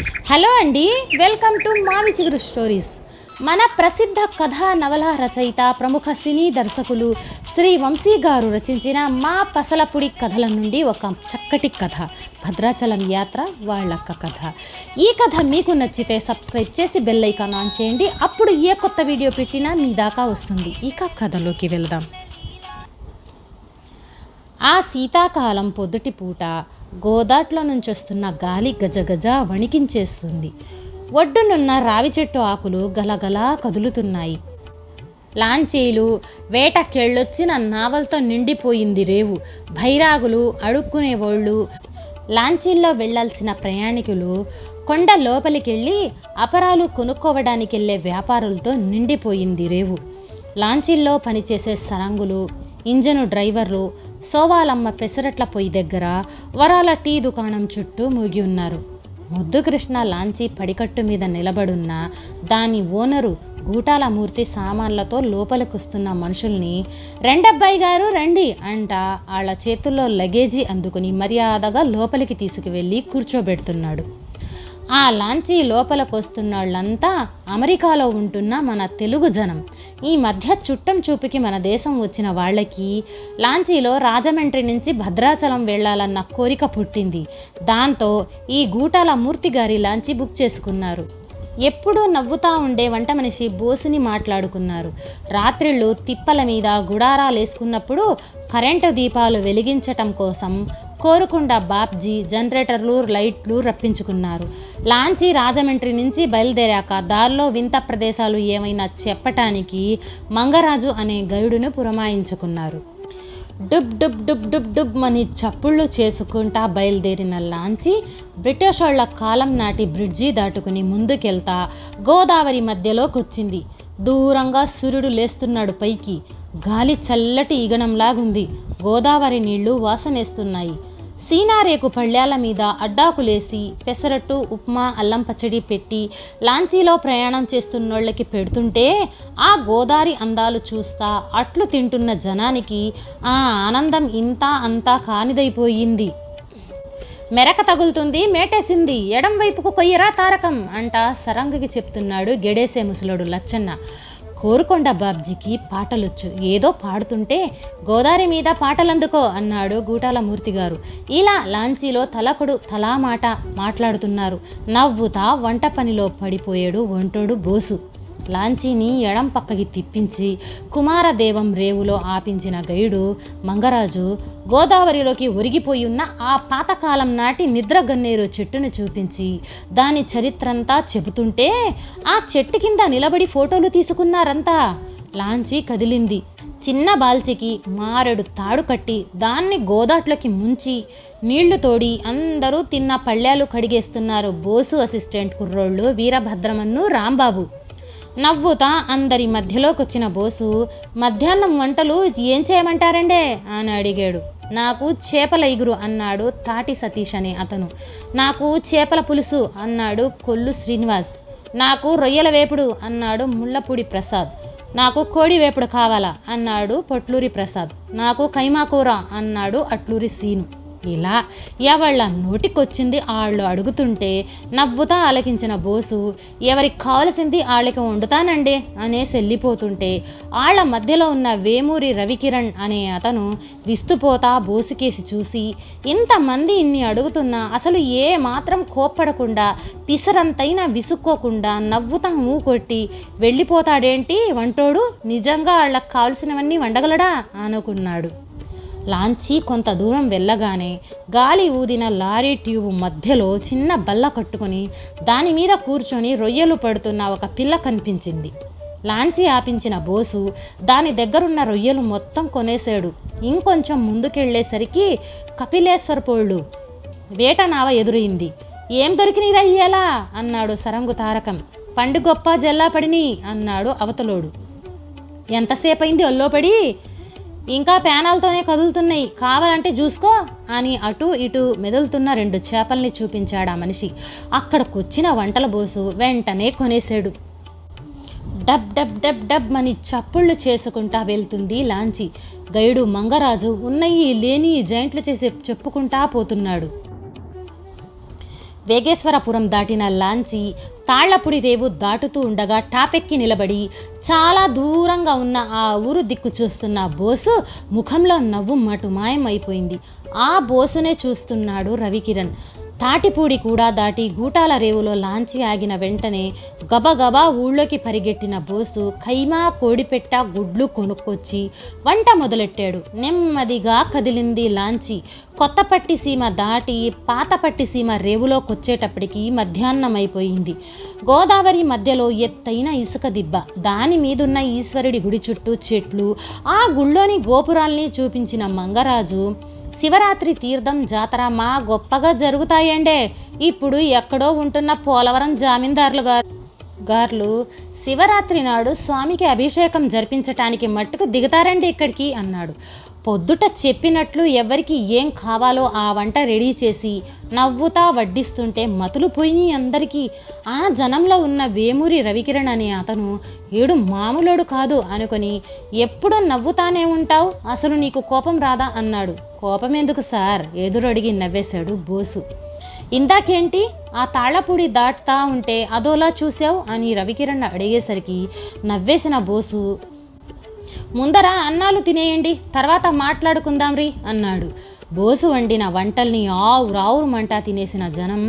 Hello అండి welcome to మావి చిగురు స్టోరీస్. మన ప్రసిద్ధ కథా నవల రచయిత ప్రముఖ సినీ దర్శకులు శ్రీ వంశీ గారు రచించిన మా పసలపుడి కథల నుండి ఒక చక్కటి కథ భద్రాచలం యాత్ర వాళ్ళక్క కథ. ఈ కథ మీకు నచ్చితే సబ్స్క్రైబ్ చేసి బెల్ ఐకాన్ ఆన్ చేయండి. అప్పుడు ఏ కొత్త వీడియో పెట్టినా మీ దాకా వస్తుంది. ఇక కథలోకి వెళ్దాం. ఆ శీతాకాలం పొద్దుటి పూట గోదాట్లో నుంచి వస్తున్న గాలి గజగజ వణికించేస్తుంది. ఒడ్డునున్న రావి చెట్టు ఆకులు గలగలా కదులుతున్నాయి. లాంచీలు వేటకెళ్ళొచ్చిన నావలతో నిండిపోయింది రేవు. భైరాగులు అడుక్కునేవాళ్ళు. లాంచీల్లో వెళ్ళాల్సిన ప్రయాణికులు కొండ లోపలికెళ్ళి అపరాలు కొనుక్కోవడానికి వెళ్ళే వ్యాపారులతో నిండిపోయింది రేవు. లాంచీల్లో పనిచేసే సరంగులు ఇంజను డ్రైవర్లు సోవాలమ్మ పెసరట్ల పొయ్యి దగ్గర వరాల టీ దుకాణం చుట్టూ మూగి ఉన్నారు. ముద్దుకృష్ణ లాంచి పడికట్టు మీద నిలబడున్న దాని ఓనరు గూటాల మూర్తి సామాన్లతో లోపలికొస్తున్న మనుషుల్ని రెండబ్బాయి గారు రండి అంట వాళ్ళ చేతుల్లో లగేజీ అందుకుని మర్యాదగా లోపలికి తీసుకువెళ్ళి కూర్చోబెడుతున్నాడు. ఆ లాంచీ లోపలికి వస్తున్న వాళ్ళంతా అమెరికాలో ఉంటున్న మన తెలుగు జనం. ఈ మధ్య చుట్టం చూపుకి మన దేశం వచ్చిన వాళ్ళకి లాంచీలో రాజమండ్రి నుంచి భద్రాచలం వెళ్ళాలన్న కోరిక పుట్టింది. దాంతో ఈ గూటాల మూర్తి గారి లాంచీ బుక్ చేసుకున్నారు. ఎప్పుడూ నవ్వుతా ఉండే వంట మనిషి బోసుని మాట్లాడుకున్నారు. రాత్రిళ్ళు తిప్పల మీద గుడారాలు వేసుకున్నప్పుడు కరెంటు దీపాలు వెలిగించటం కోసం కోరుకుండా బాబ్జీ జనరేటర్లు లైట్లు రప్పించుకున్నారు. లాంచీ రాజమండ్రి నుంచి బయలుదేరాక దారిలో వింత ప్రదేశాలు ఏమైనా చెప్పటానికి మంగరాజు అనే గరుడును పురమాయించుకున్నారు. డుబ్ డుబ్ డుబ్ డుబ్ డుబ్ అని చప్పుళ్ళు చేసుకుంటా బయలుదేరిన లాంచి బ్రిటిష్ వాళ్ళ కాలం నాటి బ్రిడ్జి దాటుకుని ముందుకెళ్తా గోదావరి మధ్యలోకి వచ్చింది దూరంగా సూర్యుడు లేస్తున్నాడు పైకి. గాలి చల్లటి ఈగణంలాగుంది. గోదావరి నీళ్ళు వాసనేస్తున్నాయి. సీనారేకు పళ్ళాల మీద అడ్డాకులేసి పెసరట్టు ఉప్మా అల్లం పచ్చడి పెట్టి లాంచీలో ప్రయాణం చేస్తున్నోళ్ళకి పెడుతుంటే ఆ గోదారి అందాలు చూస్తా అట్లు తింటున్న జనానికి ఆ ఆనందం ఇంత అంతా కానిదైపోయింది. మెరక తగులుతుంది మేటేసింది ఎడం వైపుకు కొయ్యరా తారకం అంట సరంగకి చెప్తున్నాడు గెడేసే ముసలోడు లచ్చన్న. కోరుకొండ బాబ్జీకి పాటలొచ్చు. ఏదో పాడుతుంటే గోదారి మీద పాటలందుకో అన్నాడు గూటాల మూర్తి గారు. ఇలా లాంచీలో తలకుడు తలా మాట మాట్లాడుతున్నారు. నవ్వుతా వంట పనిలో పడిపోయాడు వంటోడు బోసు. లాంచీని ఎడం పక్కకి తిప్పించి కుమారదేవం రేవులో ఆపించిన గైడు మంగరాజు గోదావరిలోకి ఒరిగిపోయి ఉన్న ఆ పాతకాలం నాటి నిద్రగన్నేరు చెట్టును చూపించి దాని చరిత్రంతా చెబుతుంటే ఆ చెట్టు కింద నిలబడి ఫోటోలు తీసుకున్నారంతా. లాంచీ కదిలింది. చిన్న బాల్చికి మారెడు తాడు కట్టి దాన్ని గోదాట్లోకి ముంచి నీళ్ళు తోడి అందరూ తిన్న పళ్ళాలు కడిగేస్తున్నారు బోసు అసిస్టెంట్ కుర్రోళ్ళు వీరభద్రమన్ను రాంబాబు. నవ్వుతా అందరి మధ్యలోకి వచ్చిన బోసు మధ్యాహ్నం వంటలు ఏం చేయమంటారండే? అని అడిగాడు. నాకు చేపల ఇగురు అన్నాడు తాటి సతీష్ అనే అతను. నాకు చేపల పులుసు అన్నాడు కొల్లు శ్రీనివాస్. నాకు రొయ్యల వేపుడు అన్నాడు ముళ్ళపూడి ప్రసాద్. నాకు కోడి వేపుడు కావాలా? అన్నాడు పొట్లూరి ప్రసాద్. నాకు కైమా కూర అన్నాడు అట్లూరి సీను. ఇలా ఎవళ్ళ నోటికొచ్చింది వాళ్ళు అడుగుతుంటే నవ్వుతా ఆలకించిన బోసు ఎవరికి కావలసింది వాళ్ళకి వండుతానండి అనేసి వెళ్ళిపోతుంటే వాళ్ళ మధ్యలో ఉన్న వేమూరి రవికిరణ్ అనే అతను విస్తుపోతా బోసుకేసి చూసి ఇంతమంది ఇన్ని అడుగుతున్నా అసలు ఏ మాత్రం కోప్పడకుండా పిసరంతైనా విసుక్కోకుండా నవ్వుతా కొట్టి వెళ్ళిపోతాడేంటి వంటోడు? నిజంగా వాళ్ళకి కావలసినవన్నీ వండగలడా? అనుకున్నాడు. లాంచీ కొంత దూరం వెళ్ళగానే గాలి ఊదిన లారీ ట్యూబ్ మధ్యలో చిన్న బల్ల కట్టుకొని దాని మీద కూర్చొని రొయ్యలు పడుతున్న ఒక పిల్ల కనిపించింది. లాంచీ ఆపించిన బోసు దాని దగ్గరున్న రొయ్యలు మొత్తం కొనేశాడు. ఇంకొంచెం ముందుకెళ్ళేసరికి కపిలేశ్వర పోళ్ళు వేట నావ ఎదురైంది. ఏం దొరికినాయి రయ్యేలా అన్నాడు సరంగు తారకం. పండు గొప్ప జల్లాపడిని అన్నాడు అవతలోడు. ఎంతసేపైంది ఒల్లోపడి ఇంకా పేనాలతోనే కదులుతున్నాయి. కావాలంటే చూసుకో అని అటు ఇటు మెదులుతున్న రెండు చేపల్ని చూపించాడు ఆ మనిషి. అక్కడికొచ్చిన వంటల బోసు వెంటనే కొనేశాడు. డబ్ డబ్ డబ్ డబ్ అని చప్పుళ్ళు చేసుకుంటా వెళ్తుంది లాంచి. గైడు మంగరాజు ఉన్నయి లేని జాయింట్లు చేసి చెప్పుకుంటా పోతున్నాడు. వేగేశ్వరపురం దాటిన లాంచి తాళ్ళపుడి రేవు దాటుతూ ఉండగా టాపెక్కి నిలబడి చాలా దూరంగా ఉన్న ఆ ఊరు దిక్కు చూస్తున్న బోసు ముఖంలో నవ్వు మటుమాయం అయిపోయింది ఆ బోసునే చూస్తున్నాడు రవికిరణ్. తాటిపూడి కూడా దాటి గూటాల రేవులో లాంచి ఆగిన వెంటనే గబగబా ఊళ్ళోకి పరిగెట్టిన బోసు ఖైమా కోడిపెట్ట గుడ్లు కొనుక్కొచ్చి వంట మొదలెట్టాడు. నెమ్మదిగా కదిలింది లాంచి. కొత్తపట్టి సీమ దాటి పాతపట్టి సీమ రేవులోకొచ్చేటప్పటికి మధ్యాహ్నం అయిపోయింది గోదావరి మధ్యలో ఎత్తైన ఇసుక దిబ్బ దాని మీదున్న ఈశ్వరుడి గుడి చుట్టూ చెట్లు ఆ గుళ్ళోని గోపురాల్ని చూపించిన మంగరాజు శివరాత్రి తీర్థం జాతర మా గొప్పగా జరుగుతాయండే. ఇప్పుడు ఎక్కడో ఉంటున్న పోలవరం జామీందారులు గారు గార్లు శివరాత్రి నాడు స్వామికి అభిషేకం జరిపించటానికి మట్టుకు దిగుతారండి ఇక్కడికి అన్నాడు. పొద్దుట చెప్పినట్లు ఎవరికి ఏం కావాలో ఆ వంట రెడీ చేసి నవ్వుతా వడ్డిస్తుంటే మతులు పోయి అందరికీ. ఆ జనంలో ఉన్న వేమూరి రవికిరణ్ అనే అతను ఏడు మామూలోడు కాదు అనుకొని ఎప్పుడూ నవ్వుతానే ఉంటావు? అసలు నీకు కోపం రాదా? అన్నాడు. కోపం ఎందుకు సార్? ఎదురడిగి నవ్వేశాడు బోసు. ఇందాకేంటి? ఆ తాళపూడి దాటుతా ఉంటే అదోలా చూసావు అని రవికిరణ్ అడిగేసరికి నవ్వేసిన బోసు ముందర అన్నాలు తినేయండి తర్వాత మాట్లాడుకుందాం రీ అన్నాడు. బోసు వండిన వంటల్ని ఆవు రావురు మంట తినేసిన జనం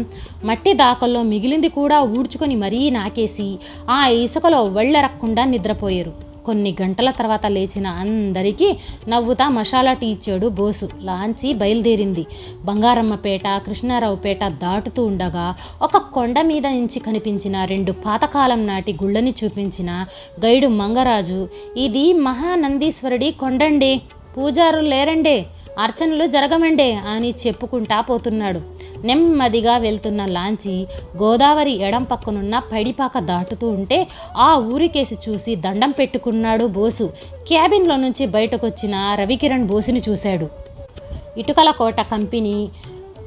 మట్టి దాకల్లో మిగిలింది కూడా ఊడ్చుకొని మరీ నాకేసి ఆ ఇసుకలో వెళ్ళరక్కుండా నిద్రపోయారు. కొన్ని గంటల తర్వాత లేచిన అందరికీ నవ్వుతా మసాలా టీ ఇచ్చాడు బోసు. లాంచి బయలుదేరింది. బంగారమ్మపేట కృష్ణారావుపేట దాటుతూ ఉండగా ఒక కొండ మీద నుంచి కనిపించిన రెండు పాతకాలం నాటి గుళ్ళని చూపించిన గైడు మంగరాజు ఇది మహానందీశ్వరుడి కొండండి. పూజారులు లేరండే. అర్చనలు జరగమండే అని చెప్పుకుంటా పోతున్నాడు. నెమ్మదిగా వెళ్తున్న లాంచి గోదావరి ఎడం పక్కనున్న పైడిపాక దాటుతూ ఉంటే ఆ ఊరికేసి చూసి దండం పెట్టుకున్నాడు బోసు. క్యాబిన్లో నుంచి బయటకొచ్చిన రవికిరణ్ బోసుని చూశాడు. ఇటుకల కోట కంపెనీ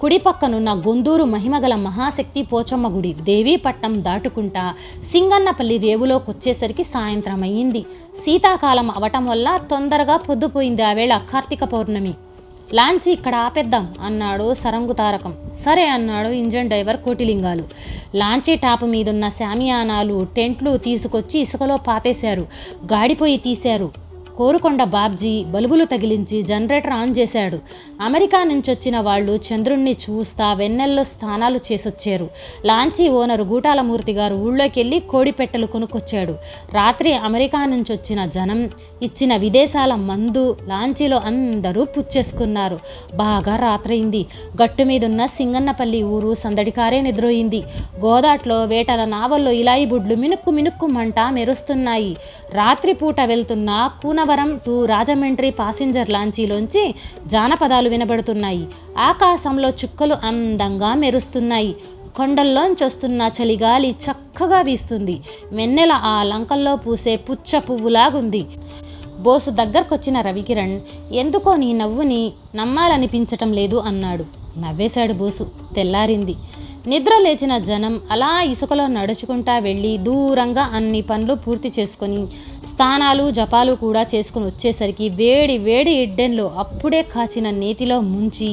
కుడి పక్కనున్న గొందూరు మహిమగల మహాశక్తి పోచమ్మ గుడి దేవీపట్నం దాటుకుంటా సింగన్నపల్లి రేవులోకొచ్చేసరికి సాయంత్రం అయ్యింది శీతాకాలం అవటం వల్ల తొందరగా పొద్దుపోయింది ఆ వేళ కార్తీక పౌర్ణమి. లాంచి ఇక్కడ ఆపేద్దాం అన్నాడు సరంగు తారకం. సరే అన్నాడు ఇంజన్ డ్రైవర్ కోటిలింగాలు. లాంచీ టాపు మీదున్న శామియానాలు టెంట్లు తీసుకొచ్చి ఇసుకలో పాతేశారు. గాడిపోయి తీశారు. కోరుకొండ బాబ్జీ బల్బులు తగిలించి జనరేటర్ ఆన్ చేశాడు. అమెరికా నుంచి వచ్చిన వాళ్ళు చంద్రుణ్ణి చూస్తా వెన్నెల్లో స్నానాలు చేసొచ్చారు. లాంచీ ఓనరు గూటాలమూర్తి గారు ఊళ్ళోకి వెళ్ళి కోడిపెట్టెలు కొనుక్కొచ్చాడు. రాత్రి అమెరికా నుంచి వచ్చిన జనం ఇచ్చిన విదేశాల మందు లాంచీలో అందరూ పుచ్చేసుకున్నారు. బాగా రాత్రైంది గట్టు మీదున్న సింగన్నపల్లి ఊరు సందడికారే నిద్రోయింది. గోదాట్లో వేటల నావల్లో ఇలాయి బుడ్లు మినుక్కు మినుక్కు మంట మెరుస్తున్నాయి. రాత్రిపూట వెళ్తున్న కూనవరం టు రాజమండ్రి పాసింజర్ లాంచీలోంచి జానపదాలు వినబడుతున్నాయి. ఆకాశంలో చుక్కలు అందంగా మెరుస్తున్నాయి. కొండల్లోంచొస్తున్న చలిగాలి చక్కగా వీస్తుంది. వెన్నెల ఆ లంకల్లో పూసే పుచ్చ పువ్వులాగుంది. బోసు దగ్గరకొచ్చిన రవికిరణ్ ఎందుకో నీ నవ్వుని నమ్మాలనిపించటం లేదు అన్నాడు. నవ్వేశాడు బోసు. తెల్లారింది. నిద్ర లేచిన జనం అలా ఇసుకలో నడుచుకుంటా వెళ్ళి దూరంగా అన్ని పనులు పూర్తి చేసుకొని స్థానాలు జపాలు కూడా చేసుకుని వచ్చేసరికి వేడి వేడి ఇడ్డెన్లో అప్పుడే కాచిన నేతిలో ముంచి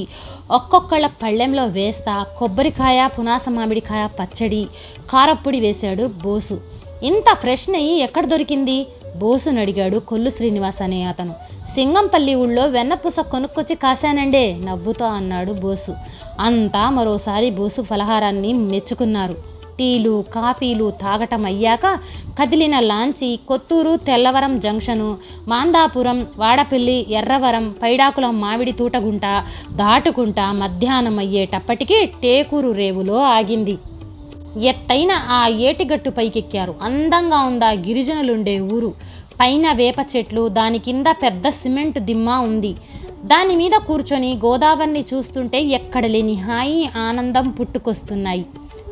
ఒక్కొక్కళ్ళ పళ్ళెంలో వేస్తా కొబ్బరికాయ పునాస మామిడికాయ పచ్చడి కారప్పొడి వేశాడు బోసు. ఇంత ఫ్రెష్ నెయ్యి ఎక్కడ దొరికింది? బోసునడిగాడు కొల్లు శ్రీనివాస్ అనే అతను. సింగంపల్లి ఊళ్ళో వెన్నపూస కొనుక్కొచ్చి కాశానండే నవ్వుతో అన్నాడు బోసు. అంతా మరోసారి బోసు ఫలహారాన్ని మెచ్చుకున్నారు. టీలు కాఫీలు తాగటం అయ్యాక కదిలిన లాంచి కొత్తూరు తెల్లవరం జంక్షను మాందాపురం వాడపల్లి ఎర్రవరం పైడాకుల మామిడి తూటగుంట దాటుకుంటా మధ్యాహ్నం అయ్యేటప్పటికి టేకూరు రేవులో ఆగింది. ఎత్తైన ఆ ఏటిగట్టు పైకెక్కారు. అందంగా ఉందా గిరిజనులుండే ఊరు. పైన వేప చెట్లు దాని కింద పెద్ద సిమెంట్ దిమ్మ ఉంది. దాని మీద కూర్చొని గోదావరిని చూస్తుంటే ఎక్కడ లేని హాయి ఆనందం పుట్టుకొస్తున్నాయి.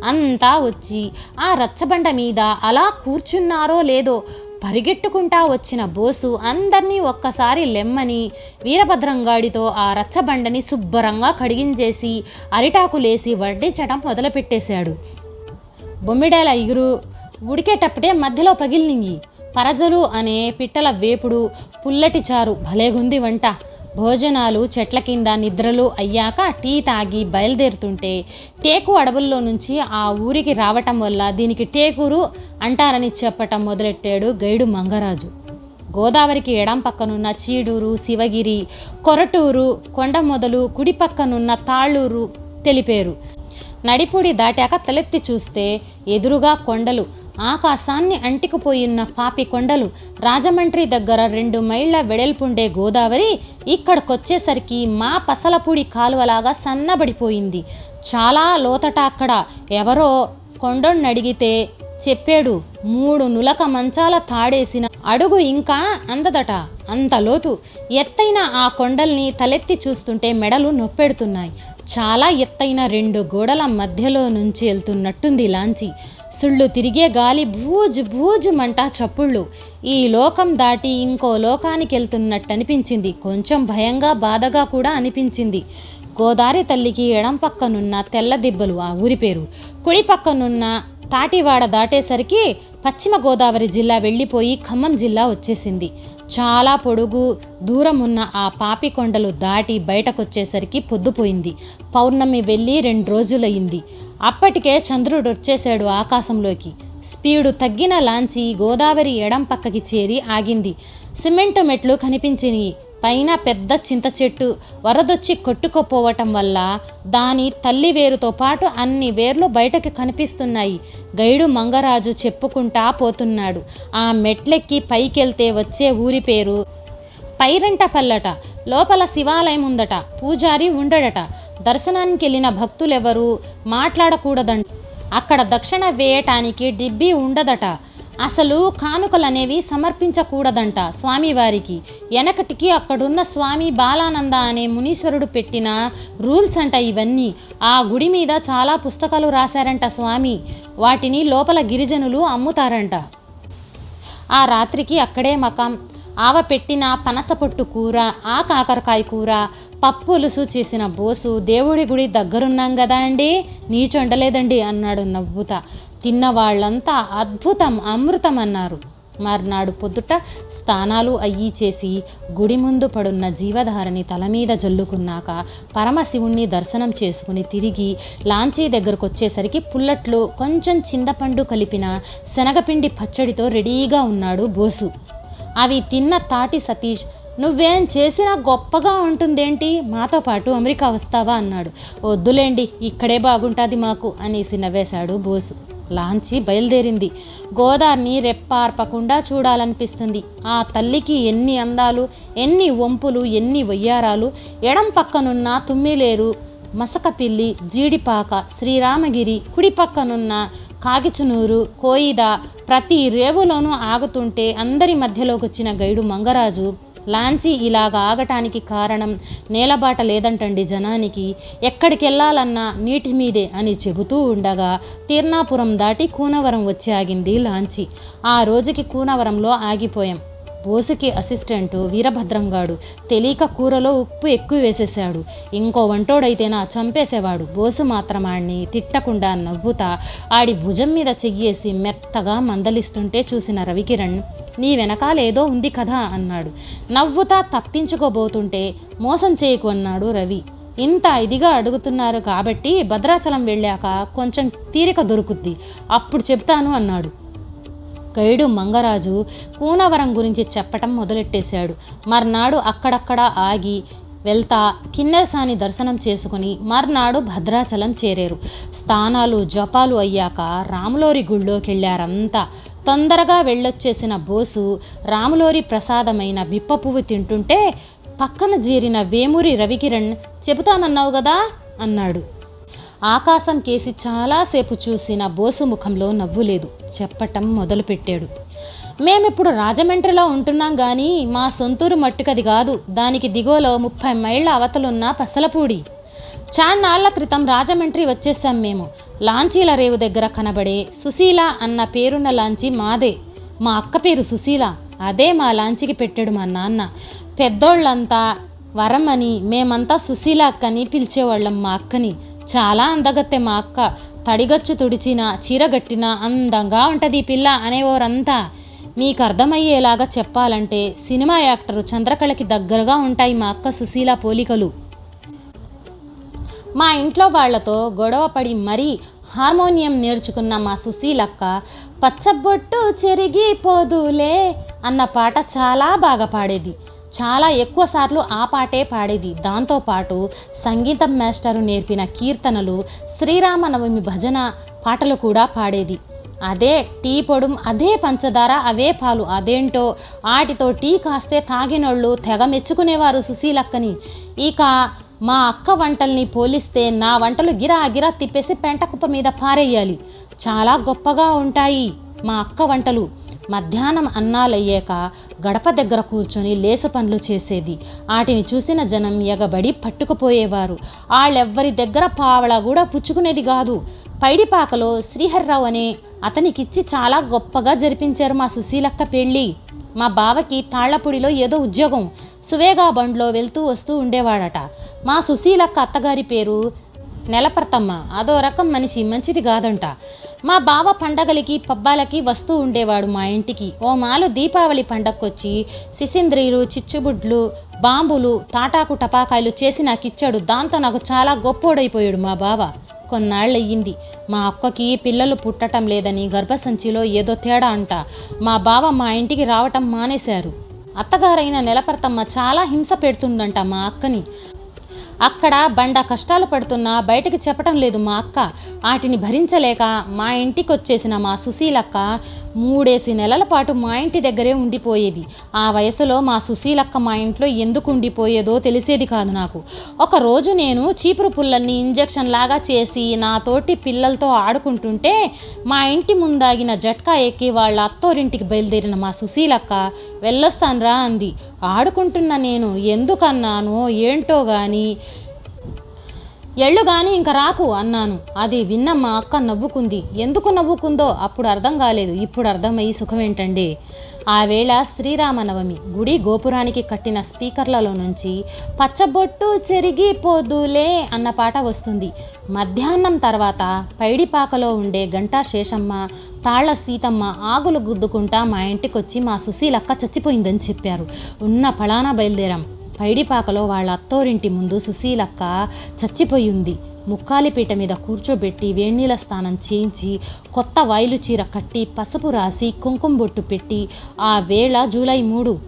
అంతా వచ్చి ఆ రచ్చబండ మీద అలా కూర్చున్నారో లేదో పరిగెట్టుకుంటా వచ్చిన బోసు అందరినీ ఒక్కసారి లెమ్మని వీరభద్రంగాడితో ఆ రచ్చబండని శుభ్రంగా కడిగించేసి అరిటాకులేసి వడ్డించడం మొదలుపెట్టేశాడు. బొమ్మిడాల ఇగురు ఉడికేటప్పుడే మధ్యలో పగిలినింగి పరజలు అనే పిట్టల వేపుడు పుల్లటి చారు భలేగుంది వంట. భోజనాలు చెట్ల కింద నిద్రలు అయ్యాక టీ తాగి బయలుదేరుతుంటే టేకు అడవుల్లో నుంచి ఆ ఊరికి రావటం వల్ల దీనికి టేకూరు అంటారని చెప్పటం మొదలెట్టాడు గైడు మంగరాజు. గోదావరికి ఎడం పక్కనున్న చీడూరు శివగిరి కొరటూరు కొండమొదలు కుడి పక్కనున్న తాళ్ళూరు తెలిపారు. నడిపొడి దాటాక తలెత్తి చూస్తే ఎదురుగా కొండలు. ఆకాశాన్ని అంటికిపోయిన పాపి కొండలు. రాజమండ్రి దగ్గర రెండు మైళ్ళ వెడల్పుండే గోదావరి ఇక్కడికొచ్చేసరికి మా పసలపూడి కాలువలాగా సన్నబడిపోయింది. చాలా లోతట అక్కడ ఎవరో కొండొన్నడిగితే చెప్పాడు. మూడు నులక మంచాల తాడేసిన అడుగు ఇంకా అందదట. అంత లోతు. ఎత్తైన ఆ కొండల్ని తలెత్తి చూస్తుంటే మెడలు నొప్పెడుతున్నాయి. చాలా ఎత్తైన రెండు గోడల మధ్యలో నుంచి వెళ్తున్నట్టుంది లాంచి. సుళ్ళు తిరిగే గాలి భూజు మంట చప్పుళ్ళు. ఈ లోకం దాటి ఇంకో లోకానికి వెళ్తున్నట్టు అనిపించింది కొంచెం భయంగా బాధగా కూడా అనిపించింది. గోదారి తల్లికి ఎడం పక్కనున్న తెల్ల దిబ్బలు ఆ ఊరి పేరు. కుడి పక్కనున్న తాటివాడ దాటేసరికి పశ్చిమ గోదావరి జిల్లా వెళ్ళిపోయి ఖమ్మం జిల్లా వచ్చేసింది. చాలా పొడుగు దూరం ఉన్న ఆ పాపి కొండలు దాటి బయటకొచ్చేసరికి పొద్దుపోయింది. పౌర్ణమి వెళ్ళి రెండు రోజులయ్యింది. అప్పటికే చంద్రుడు వచ్చేశాడు ఆకాశంలోకి. స్పీడు తగ్గిన లాంచి గోదావరి ఎడం పక్కకి చేరి ఆగింది. సిమెంటు మెట్లు కనిపించినాయి. పైన పెద్ద చింత చెట్టు వరదొచ్చి కొట్టుకుపోవటం వల్ల దాని తల్లి వేరుతో పాటు అన్ని వేర్లు బయటకు కనిపిస్తున్నాయి. గైడు మంగరాజు చెప్పుకుంటా పోతున్నాడు. ఆ మెట్లెక్కి పైకెళ్తే వచ్చే ఊరి పేరు పైరంట పల్లట లోపల శివాలయం ఉందట. పూజారి ఉండడట. దర్శనానికి వెళ్ళిన భక్తులెవరూ మాట్లాడకూడదంట. అక్కడ దక్షిణ వేయటానికి డిబ్బి ఉండదట. అసలు కానుకలనేవి సమర్పించకూడదంట స్వామివారికి. వెనకటికి అక్కడున్న స్వామి బాలానంద అనే మునీశ్వరుడు పెట్టిన రూల్స్ అంట ఇవన్నీ. ఆ గుడి మీద చాలా పుస్తకాలు రాశారంట స్వామి. వాటిని లోపల గిరిజనులు అమ్ముతారంట. ఆ రాత్రికి అక్కడే మకాం. ఆవ పెట్టిన పనసపొట్టు కూర ఆ కాకరకాయ కూర పప్పులుసు చేసిన బోసు దేవుడి గుడి దగ్గరున్నాం కదా అండి? నీచొండలేదండి అన్నాడు నవ్వుతా. తిన్న వాళ్ళంతా అద్భుతం అమృతం అన్నారు. మర్నాడు పొద్దుట స్నానాలు అయ్యి చేసి గుడి ముందు పడున్న జీవధారని తల మీద జల్లుకున్నాక పరమశివుణ్ణి దర్శనం చేసుకుని తిరిగి లాంచీ దగ్గరకు వచ్చేసరికి పుల్లట్లు కొంచెం చింతపండు కలిపిన శనగపిండి పచ్చడితో రెడీగా ఉన్నాడు బోసు. అవి తిన్న తాటి సతీష్ నువ్వేం చేసినా గొప్పగా ఉంటుందేంటి? మాతో పాటు అమెరికా వస్తావా? అన్నాడు. వద్దులేండి ఇక్కడే బాగుంటుంది మాకు అనేసి నవ్వేశాడు బోసు. లాంచి బయలుదేరింది. గోదారిని రెప్పార్పకుండా చూడాలనిపిస్తుంది. ఆ తల్లికి ఎన్ని అందాలు ఎన్ని వంపులు ఎన్ని వయ్యారాలు ఎడం పక్కనున్న తుమ్మిలేరు మసకపిల్లి జీడిపాక శ్రీరామగిరి కుడి పక్కనున్న కాగిచునూరు కోయిద ప్రతి రేవులోనూ ఆగుతుంటే అందరి మధ్యలోకి వచ్చిన గైడు మంగరాజు లాంచీ ఇలాగ ఆగటానికి కారణం నేలబాట లేదంటండి జనానికి. ఎక్కడికెళ్ళాలన్నా నీటి మీదే అని చెబుతూ ఉండగా తీర్నాపురం దాటి కూనవరం వచ్చి ఆగింది లాంచీ. ఆ రోజుకి కూనవరంలో ఆగిపోయాం. బోసుకి అసిస్టెంట్ వీరభద్రంగాడు తెలియక కూరలో ఉప్పు ఎక్కువ వేసేశాడు. ఇంకో వంటోడైతే నా చంపేసేవాడు. బోసు మాత్రం ఆడిని తిట్టకుండా నవ్వుతా ఆడి భుజం మీద చెయ్యేసి మెత్తగా మందలిస్తుంటే చూసిన రవికిరణ్ నీ వెనకాలేదో ఉంది కదా అన్నాడు. నవ్వుతా తప్పించుకోబోతుంటే మోసం చేయకు అన్నాడు రవి. ఇంత ఇదిగా అడుగుతున్నారు కాబట్టి భద్రాచలం వెళ్ళాక కొంచెం తీరిక దొరుకుద్ది. అప్పుడు చెప్తాను అన్నాడు. గైడు మంగరాజు కూనవరం గురించి చెప్పటం మొదలెట్టేశాడు. మర్నాడు అక్కడక్కడ ఆగి వెళ్తా కిన్నెరసాని దర్శనం చేసుకుని మర్నాడు భద్రాచలం చేరారు. స్థానాలు జపాలు అయ్యాక రాములోరి గుళ్ళోకి వెళ్ళారంతా తొందరగా వెళ్ళొచ్చేసిన బోసు రాములోరి ప్రసాదమైన బిప్ప పువ్వు తింటుంటే పక్కన జీరిన వేమూరి రవికిరణ్ చెబుతానన్నావు కదా అన్నాడు. ఆకాశం కేసి చాలాసేపు చూసిన బోసు ముఖంలో నవ్వు లేదు. చెప్పటం మొదలుపెట్టాడు. మేమిప్పుడు రాజమండ్రిలో ఉంటున్నాం కానీ మా సొంతూరు మట్టుకది కాదు. దానికి దిగువలో ముప్పై మైళ్ళ అవతలున్న పసలపూడి. చాన్నాళ్ళ క్రితం రాజమండ్రి వచ్చేసాం మేము. లాంచీల రేవు దగ్గర కనబడే సుశీల అన్న పేరున్న లాంచీ మాదే. మా అక్క పేరు సుశీల. అదే మా లాంచీకి పెట్టాడు మా నాన్న. పెద్దోళ్ళంతా వరమని మేమంతా సుశీల అక్కని పిలిచేవాళ్ళం మా అక్కని. చాలా అందగత్తె మా అక్క. తడిగచ్చు తుడిచిన చీరగట్టినా అందంగా ఉంటుంది ఈ పిల్ల అనేవారంతా మీకు అర్థమయ్యేలాగా చెప్పాలంటే సినిమా యాక్టరు చంద్రకళకి దగ్గరగా ఉంటాయి మా అక్క సుశీల పోలికలు. మా ఇంట్లో వాళ్ళతో గొడవ పడి మరీ హార్మోనియం నేర్చుకున్న మా సుశీలక్క పచ్చబొట్టు చెరిగిపోదులే అన్న పాట చాలా బాగా పాడేది. చాలా ఎక్కువ సార్లు ఆ పాటే పాడేది. దాంతోపాటు సంగీతం మాస్టరు నేర్పిన కీర్తనలు శ్రీరామనవమి భజన పాటలు కూడా పాడేది. అదే టీ పొడుం అదే పంచదార అవే పాలు. అదేంటో వాటితో టీ కాస్తే తాగినోళ్ళు తెగ మెచ్చుకునేవారు సుశీలక్కని. ఇక మా అక్క వంటల్ని పోలిస్తే నా వంటలు గిరా గిరా తిప్పేసి పెంటకుప్ప మీద పారేయాలి. చాలా గొప్పగా ఉంటాయి మా అక్క వంటలు. మధ్యాహ్నం అన్నాలయ్యాక గడప దగ్గర కూర్చొని లేసు పనులు చేసేది. వాటిని చూసిన జనం ఎగబడి పట్టుకుపోయేవారు. వాళ్ళెవ్వరి దగ్గర పావలా కూడా పుచ్చుకునేది కాదు. పైడిపాకలో శ్రీహర్రావు అనే అతనికిచ్చి చాలా గొప్పగా జరిపించారు మా సుశీలక్క పెళ్ళి. మా బావకి తాళ్ళపూడిలో ఏదో ఉద్యోగం. సువేగా బండ్లో వెళ్తూ వస్తూ ఉండేవాడట. మా సుశీలక్క అత్తగారి పేరు నెలపర్తమ్మ అదో రకం మనిషి మంచిది కాదంట. మా బావ పండగలకి పబ్బాలకి వస్తూ ఉండేవాడు మా ఇంటికి. ఓ మాలు దీపావళి పండగకొచ్చి సిసింద్రీలు చిచ్చుబుడ్లు బాంబులు తాటాకు టపాకాయలు చేసి నాకు ఇచ్చాడు దాంతో నాకు చాలా గొప్పోడైపోయాడు మా బావ. కొన్నాళ్ళయ్యింది. మా అక్కకి పిల్లలు పుట్టటం లేదని గర్భసంచిలో ఏదో తేడా అంట. మా బావ మా ఇంటికి రావటం మానేశారు. అత్తగారైన నెలపర్తమ్మ చాలా హింస పెడుతుందంట మా అక్కని. అక్కడ బండ కష్టాలు పడుతున్నా బయటకు చెప్పటం లేదు మా అక్క. వాటిని భరించలేక మా ఇంటికి వచ్చేసిన మా సుశీలక్క మూడేసి నెలల పాటు మా ఇంటి దగ్గరే ఉండిపోయేది. ఆ వయసులో మా సుశీలక్క మా ఇంట్లో ఎందుకు ఉండిపోయేదో తెలిసేది కాదు నాకు. ఒకరోజు నేను చీపురు పుల్లల్ని ఇంజెక్షన్ లాగా చేసి నా తోటి పిల్లలతో ఆడుకుంటుంటే మా ఇంటి ముందాగిన జట్కా ఎక్కి వాళ్ళ అత్తోరింటికి బయలుదేరిన మా సుశీలక్క వెళ్ళొస్తాన్రా అంది. ఆడుకుంటున్న నేను. ఎందుకన్నానో ఏంటో కానీ ఎళ్ళు గాని ఇంక రాకు అన్నాను. అది విన్న మా అక్క నవ్వుకుంది. ఎందుకు నవ్వుకుందో అప్పుడు అర్థం కాలేదు. ఇప్పుడు అర్థమయ్యి సుఖమేంటండి? ఆ వేళ శ్రీరామనవమి. గుడి గోపురానికి కట్టిన స్పీకర్లలో నుంచి పచ్చబొట్టు చెరిగిపోదులే అన్న పాట వస్తుంది. మధ్యాహ్నం తర్వాత పైడిపాకలో ఉండే గంటా శేషమ్మ తాళ్ళ సీతమ్మ ఆగులు గుద్దుకుంటా మా ఇంటికొచ్చి మా సుశీలక్క చచ్చిపోయిందని చెప్పారు. ఉన్న ఫలానా బయలుదేరాం. పైడిపాకలో వాళ్ళ అత్తోరింటి ముందు సుశీలక్క చచ్చిపోయింది. ముక్కాలిపీట మీద కూర్చోబెట్టి వేణీల స్నానం చేయించి కొత్త వైలు చీర కట్టి పసుపు రాసి కుంకుమ బొట్టు పెట్టి ఆ వేళ జూలై మూడు.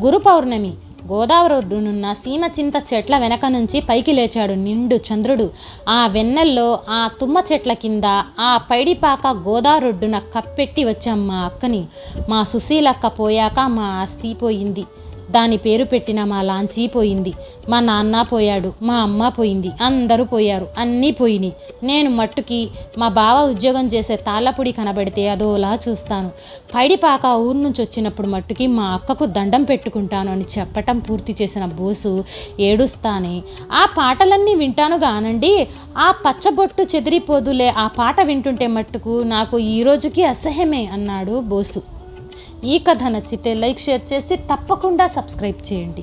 గురు పౌర్ణమి. గోదావరి ఒడ్డునున్న సీమ చింత చెట్ల వెనక నుంచి పైకి లేచాడు నిండు చంద్రుడు. ఆ వెన్నెల్లో ఆ తుమ్మ చెట్ల కింద ఆ పైడిపాక గోదావరొడ్డున కప్పెట్టి వచ్చాం మా అక్కని. మా సుశీలక్క పోయాక మా ఆస్తి పోయింది. దాని పేరు పెట్టిన మా లాంచీ పోయింది. మా నాన్న పోయాడు మా అమ్మ పోయింది అందరూ పోయారు అన్నీ పోయినాయి. నేను మట్టుకి మా బావ ఉద్యోగం చేసే తాళ్ళపొడి కనబడితే అదోలా చూస్తాను. పైడిపాక ఊరు నుంచి వచ్చినప్పుడు మట్టుకి మా అక్కకు దండం పెట్టుకుంటాను అని చెప్పటం పూర్తి చేసిన బోసు ఏడుస్తానే. ఆ పాటలన్నీ వింటాను గానండి ఆ పచ్చబొట్టు చెదిరిపోదులే ఆ పాట వింటుంటే మట్టుకు నాకు ఈ రోజుకి అసహ్యమే అన్నాడు బోసు. ఈ కథ నచ్చితే లైక్ షేర్ చేసి తప్పకుండా సబ్స్క్రైబ్ చేయండి.